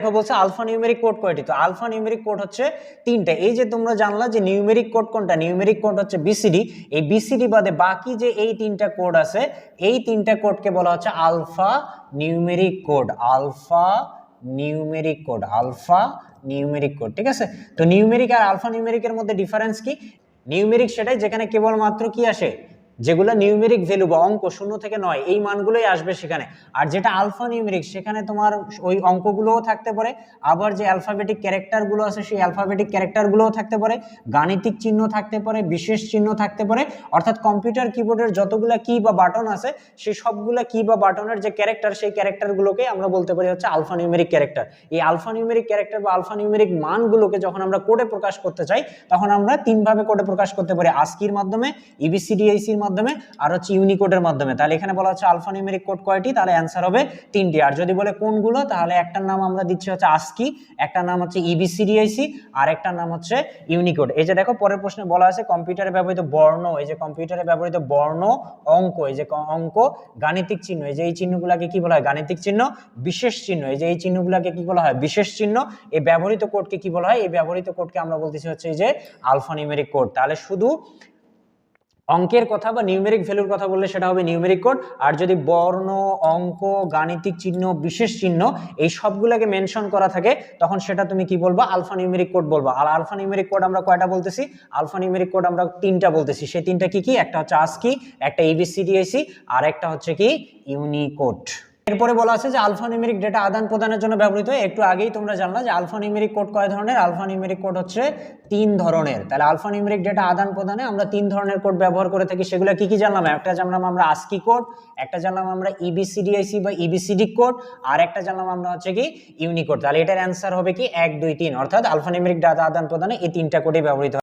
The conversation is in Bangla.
দেখো বলছে আলফা নিউমেরিক কোড কয়টি? তো আলফা নিউমেরিক কোড হচ্ছে তিনটা। এই যে তোমরা জানলা যে নিউমেরিক কোড কোনটা? নিউমেরিক কোড হচ্ছে বিসিডি এই বিসিডি বাদে বাকি যে এই তিনটা কোড আছে, এই তিনটা কোডকে বলা হচ্ছে alphanumeric code alphanumeric code alphanumeric code ঠিক আছে? তো নিউমেরিক আর আলফা নিউমেরিকের মধ্যে ডিফারেন্স কি? নিউমেরিক সেটাই যেখানে কেবলমাত্র কি আসে? যেগুলো নিউমেরিক ভ্যালু বা অঙ্ক শূন্য থেকে নয়, এই মানগুলোই আসবে সেখানে। আর যেটা আলফা নিউমেরিক সেখানে তোমার ওই অঙ্কগুলোও থাকতে পারে। আবার যে অ্যালফাবেটিক ক্যারেক্টারগুলো আছে, সেই অ্যালফাবেটিক ক্যারেক্টারগুলোও থাকতে পারে। গাণিতিক চিহ্ন থাকতে পারে, বিশেষ চিহ্ন থাকতে পারে। অর্থাৎ কম্পিউটার কিবোর্ডের যতগুলা কি বা বাটন আছে সেই সবগুলো কি বা বাটনের যে ক্যারেক্টার সেই ক্যারেক্টারগুলোকে আমরা বলতে পারি হচ্ছে আলফা নিউমেরিক ক্যারেক্টার এই আলফা নিউমেরিক ক্যারেক্টার বা আলফা নিউমেরিক মানগুলোকে যখন আমরা কোডে প্রকাশ করতে চাই, তখন আমরা তিনভাবে কোডে প্রকাশ করতে পারি। আস্কির মাধ্যমে E ইবিসিডিআইসির মাধ্যমে আর হচ্ছে ইউনিকোডের মাধ্যমে। তাহলে এখানে বলা হচ্ছে আলফা নিউমেরিক কোড কয়টি? তাহলে অ্যান্সার হবে তিনটি। আর যদি বলে কোনগুলো, তাহলে একটার নাম আমরা দিচ্ছি হচ্ছে আস্কি একটার নাম হচ্ছে E ইবিসিডিআইসি আর একটার নাম হচ্ছে ইউনিকোড এই যে দেখো, পরের প্রশ্নে বলা আছে কম্পিউটারে ব্যবহৃত বর্ণ, এই যে কম্পিউটারে ব্যবহৃত বর্ণ, অঙ্ক, এই যে অঙ্ক, গাণিতিক চিহ্ন, এই যে এই চিহ্নগুলোকে কি বলা হয়? গাণিতিক চিহ্ন, বিশেষ চিহ্ন, এই যে এই চিহ্নগুলোকে কি বলা হয়? বিশেষ চিহ্ন, এই ব্যবহৃত কোডকে কি বলা হয়? এই ব্যবহৃত কোডকে আমরা বলতেছি হচ্ছে এই যে আলফা নিউমেরিক কোড তাহলে শুধু অঙ্কের কথা বা নিউমেরিক ভ্যালুর কথা বললে সেটা হবে নিউমেরিক কোড আর যদি বর্ণ, অঙ্ক, গাণিতিক চিহ্ন, বিশেষ চিহ্ন এই সবগুলোকে মেনশন করা থাকে, তখন সেটা তুমি কি বলব? আলফা নিউমেরিক কোড বলবা। আর আলফা নিউমেরিক কোড আমরা কয়টা বলতেছি? আলফা নিউমেরিক কোড আমরা তিনটা বলতেছি। সেই তিনটা কি কি? একটা হচ্ছে আস্কি একটা এবিসিডিআইসি আর একটা হচ্ছে কি? ইউনিকোড এরপরে বলা আছে যে আলফা নিউমেরিক ডেটা আদান প্রদানের জন্য ব্যবহৃত হয়। একটু আগেই তোমরা জানলা যে আলফা নিউমেরিক কোড কয় ধরনের? আলফা নিউমেরিক কোড হচ্ছে তিন ধরনের। তাহলে আলফা নিউমেরিক ডেটা আদান প্রদানে আমরা তিন ধরনের কোড ব্যবহার করে থাকি, সেগুলো কি কি জানলাম? একটা জানলাম আমরা আস্কি কোড একটা জানলাম আমরা ইবিসিডিআইসি বা ইবিসিডি কোড আর একটা জানলাম আমরা হচ্ছে কি ইউনিকোড তাহলে এটার অ্যান্সার হবে কি এক, দুই, তিন। অর্থাৎ আলফা নিউমেরিক ডাটা আদান প্রদানে এই তিনটা কোডই ব্যবহৃত